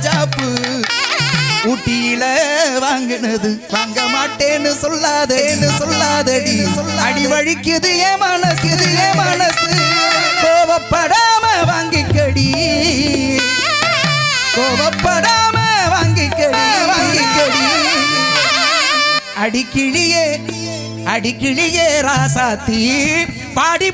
ரோஜாப்பு ஊட்டியில வாங்கினது. வாங்க மாட்டேன்னு சொல்லாதேன்னு சொல்லாதடி. அடி வழிக்குது ஏன் மனசு ஏன் மனசு. கோவப்படாம வாங்கிக்கடி. கோவப்படாம வாங்கிக்கடி வாங்கிக்கடி. அடிக்கிளியே அடிக்கிளியே ராசாத்தி. பாடி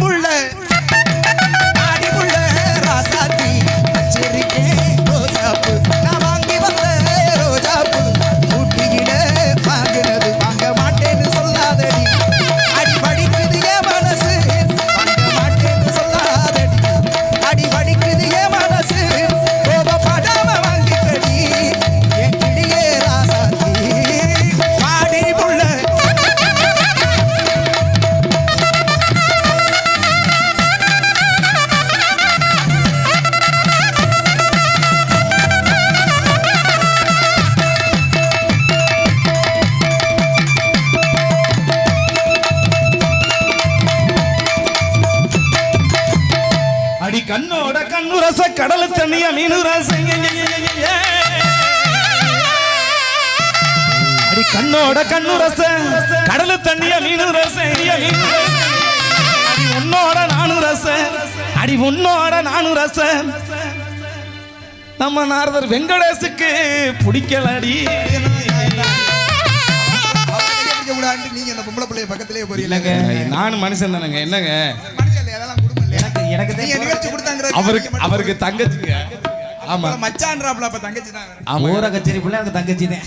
கடல் தண்ணிய மீனு அடி கண்ணோட கண்ணு ரச கடல் தண்ணிய மீனு ரச அடி உன்னோட நானு ரச அடி உன்னோட நானு ரச நம்ம நாரதர் வெங்கடேசுக்கு பிடிக்கலடி. நீங்க அந்த பொம்பளை பிள்ளைய பக்கத்திலேயே போறீங்க நானும் மனுஷன் தானேங்க என்னங்க? எனக்கு நிகழ்ச்சி அவருக்கு அவருக்கு தங்கச்சிங்க. ஆமா. மச்சான்றாப்ல அப்ப தங்கச்சி தான் ஆமா. ஊர கச்சேரி பிள்ளை எனக்கு தங்கச்சி தான்.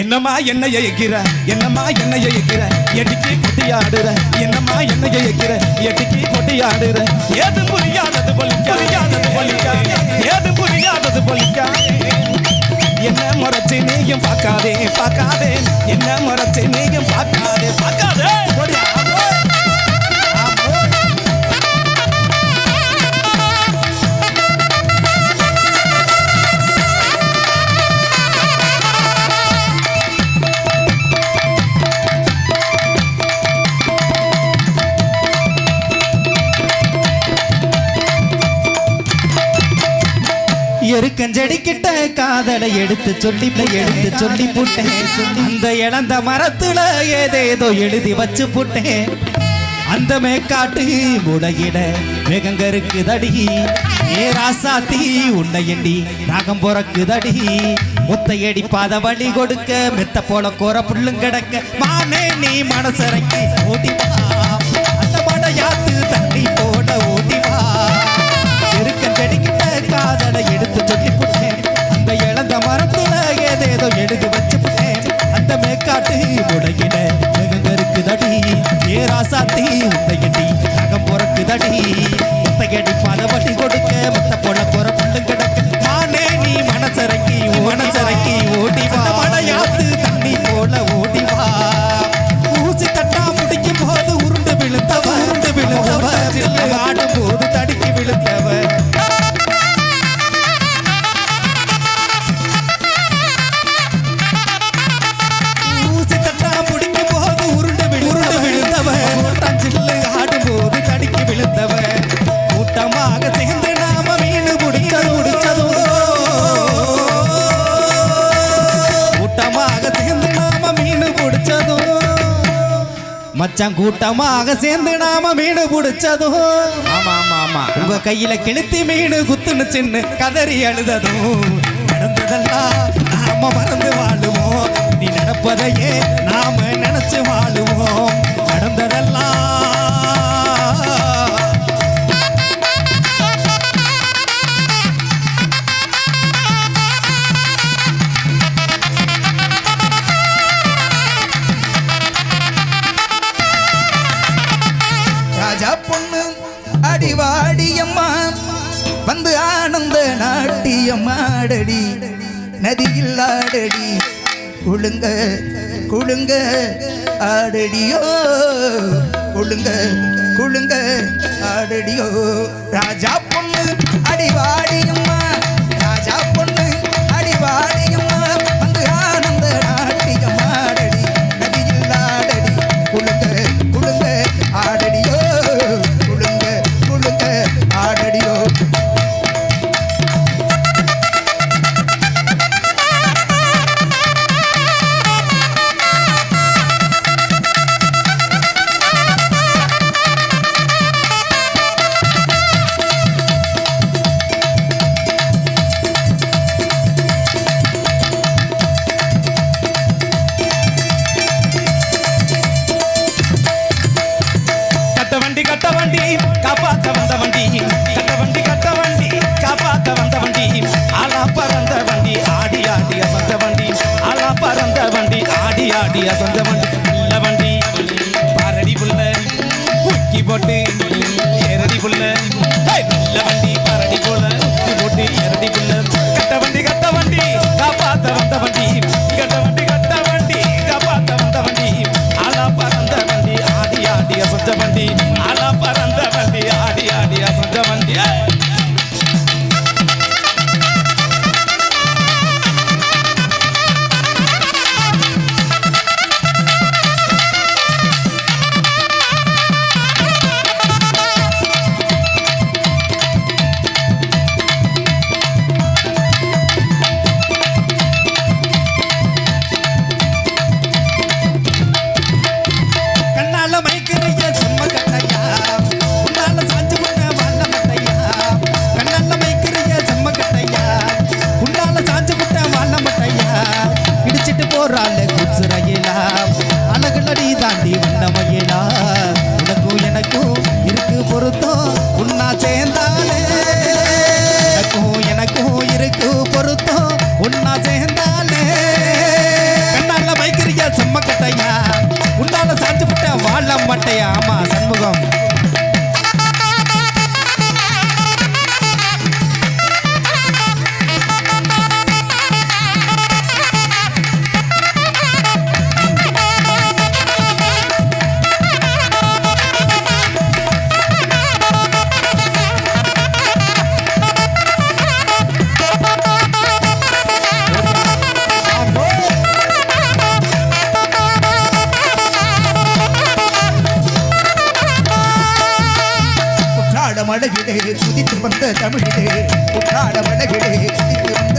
என்னம்மா என்ன இயக்கிற? என்னம்மா என்ன இயக்கிற? எட்டிக்கு கொட்டியாடுற. என்னம்மா என்ன இயக்கிற? எட்டிக்கு கொட்டியாடுற. ஏது புரியாதது பொலிக்க புரியாதது பொலிக்க ஏது புரியாதது பொலிக்க என்ன முறைச்சு நீயும் பார்க்காதே பார்க்காதே. என்ன முறைச்சு நீயும் பார்க்காதே பார்க்காதே. கஞ்சடிக்கிட்ட காதலை எடுத்து சொல்லி எடுத்து சொல்லி புட்டேன். அந்த இழந்த மரத்துல ஏதேதோ எழுதி வச்சு புட்டேன். அந்த மேக்காட்டு முளையிட வேகங்கருக்குதடி ஏ ராசாத்தி உன்னை எண்டி ராகம் பொறக்குதடி. முத்தையடி பாத வழி கொடுக்க மெத்த போல கோர புள்ளும் கிடக்க. மானே நீ மனசரைக்கு ஓடி வா. அந்த மடையாத்து தண்ணி போட ஓடிவா இருக்க காதலை எடுத்து சொல்லி புட்டேன். அந்த இழந்த மரத்துல ஏதேதோ எழுதி வச்சு புட்டேன். அந்த மேற்காட்டு முளையிட மிகுந்த இருக்குதடி ஏ உத்தையடி நகம் பொறக்குதடி. முத்தையடி பதவட்டி மச்சான் கூட்டமாக சேர்ந்து நாம மீன் பிடிச்சதோ ஆமா ஆமா ஆமா. உங்க கையில கிணத்தி மீன் குத்துன்னு சின்ன கதறி அழுததும். நடந்ததெல்லாம் நாம மறந்து வாழுவோம். நீ நடப்பதையே நாட்டியம்மாடடி நதியில் ஆடடி குழுங்க குழுங்க ஆடடியோ குழுங்க குழுங்க ஆடடியோ. ராஜா பொண்ணு அடிவாடியும் நல்ல சொந்த வண்டி நல்ல வண்டி. பாரடி புள்ள போட்டு சட்டையா ஆமா சண்முகம். ஆட மழகிலே குதித்து வந்த தமிழிலே உற்றாட மழகிலே குதித்து வந்த